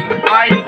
I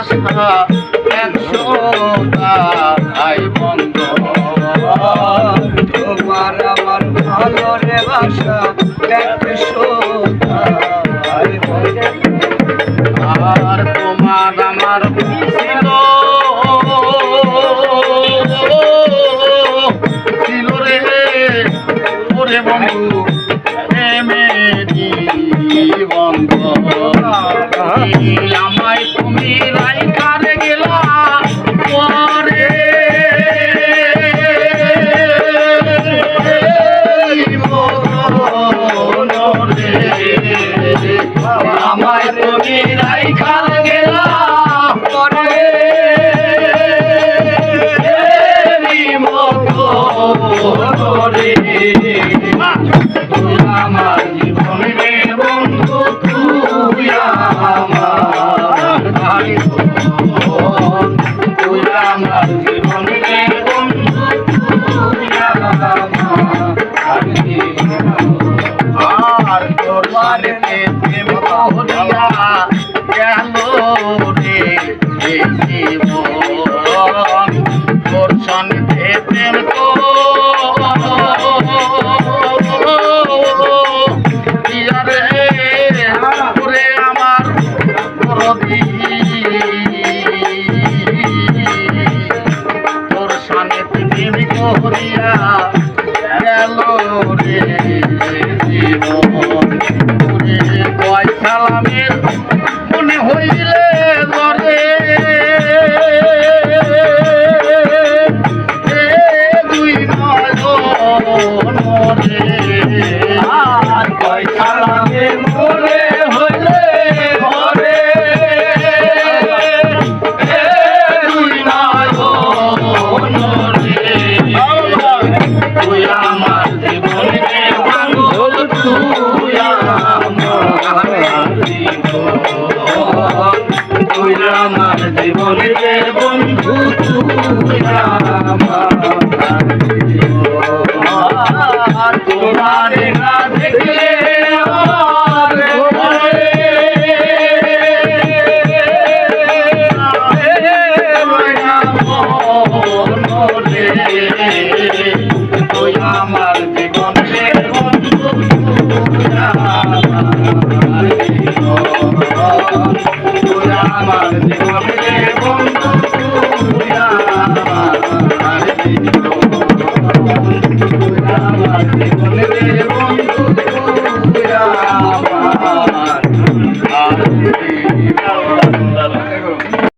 আশা একশো তাই বন্ধ তোমার আমার ভালো রে বাসা। Yeah. পারবে প্রেম করিয়া গেল রে জীবন। vai se. Oh, oh, oh.